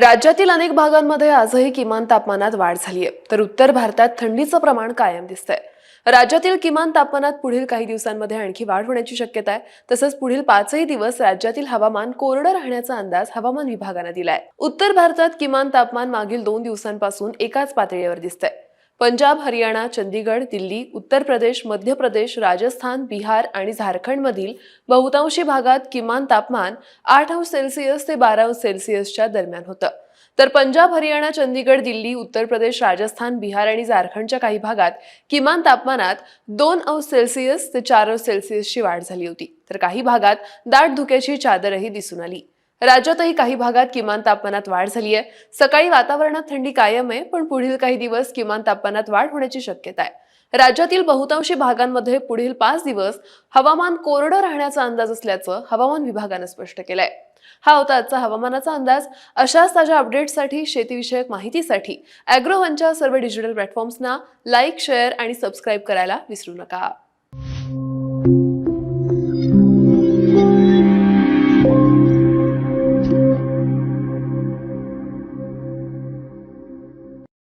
राज्यातील अनेक भागांमध्ये आजही किमान तापमानात वाढ झाली आहे. तर उत्तर भारतात थंडीचं प्रमाण कायम दिसतंय. राज्यातील किमान तापमानात पुढील काही दिवसांमध्ये आणखी वाढ होण्याची शक्यता आहे. तसंच पुढील पाचही दिवस राज्यातील हवामान कोरडं राहण्याचा अंदाज हवामान विभागानं दिलाय. उत्तर भारतात किमान तापमान मागील दोन दिवसांपासून एकाच पातळीवर दिसतंय. पंजाब हरियाणा चंदीगड दिल्ली उत्तर प्रदेश मध्य प्रदेश राजस्थान बिहार आणि झारखंडमधील बहुतांशी भागात किमान तापमान आठ अंश सेल्सिअस ते बारा अंश सेल्सिअसच्या दरम्यान होतं. तर पंजाब हरियाणा चंदीगड दिल्ली उत्तर प्रदेश राजस्थान बिहार आणि झारखंडच्या काही भागात किमान तापमानात दोन अंश सेल्सिअस ते चार अंश सेल्सिअसची वाढ झाली होती. तर काही भागात दाट धुक्याची चादरही दिसून आली. राज्यातही काही भागात किमान तापमानात वाढ झाली आहे. सकाळी वातावरणात थंडी कायम आहे पण पुढील काही दिवस किमान तापमानात वाढ होण्याची शक्यता आहे. राज्यातील बहुतांशी भागांमध्ये पुढील पाच दिवस हवामान कोरडं राहण्याचा अंदाज असल्याचं हवामान विभागानं स्पष्ट केलंय. हा होता आजचा हवामानाचा अंदाज. अशाच ताज्या अपडेट्ससाठी शेतीविषयक माहितीसाठी अॅग्रोवनच्या सर्व डिजिटल प्लॅटफॉर्म्सना लाईक शेअर आणि सबस्क्राईब करायला विसरू नका.